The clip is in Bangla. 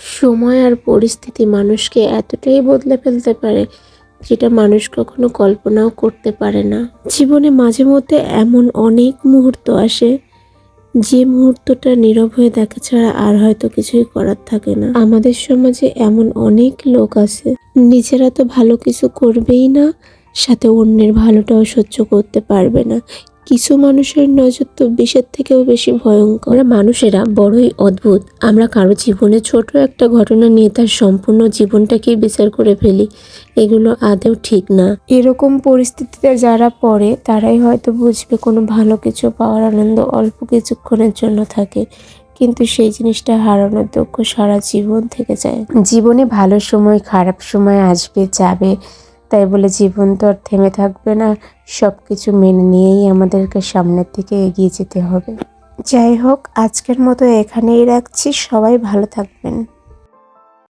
সময় আর পরিস্থিতি মানুষকে এতটাই বদলে ফেলতে পারে, যেটা মানুষ কখনো কল্পনাও করতে পারে না। জীবনে মাঝে মধ্যে এমন অনেক মুহূর্ত আসে, যে মুহূর্তটা নীরব হয়ে দেখা ছাড়া আর হয়তো কিছুই করার থাকে না। আমাদের সমাজে এমন অনেক লোক আছে, নিজেরা তো ভালো কিছু করবেই না, সাথে অন্যের ভালোটাও সহ্য করতে পারবে না। কিছু মানুষের নজর তো বিষের থেকেও বেশি ভয়ঙ্কর। আমরা মানুষেরা বড়ই অদ্ভুত। আমরা কারও জীবনে ছোট একটা ঘটনা নিয়ে তার সম্পূর্ণ জীবনটাকেই বিচার করে ফেলি। এগুলো আদেও ঠিক না। এরকম পরিস্থিতিতে যারা পড়ে তারাই হয়তো বুঝবে কোনো ভালো কিছু পাওয়ার আনন্দ অল্প কিছুক্ষণের জন্য থাকে। কিন্তু সেই জিনিসটা হারানোর দুঃখ সারা জীবন থেকে যায়। জীবনে ভালো সময় খারাপ সময় আসবে যাবে। তাই বলে জীবন তো আর থেমে থাকবে না সব কিছু মেনে নিয়েই আমাদেরকে সামনের দিকে এগিয়ে যেতে হবে। যাই হোক, আজকের মতো এখানেই রাখছি। সবাই ভালো থাকবেন।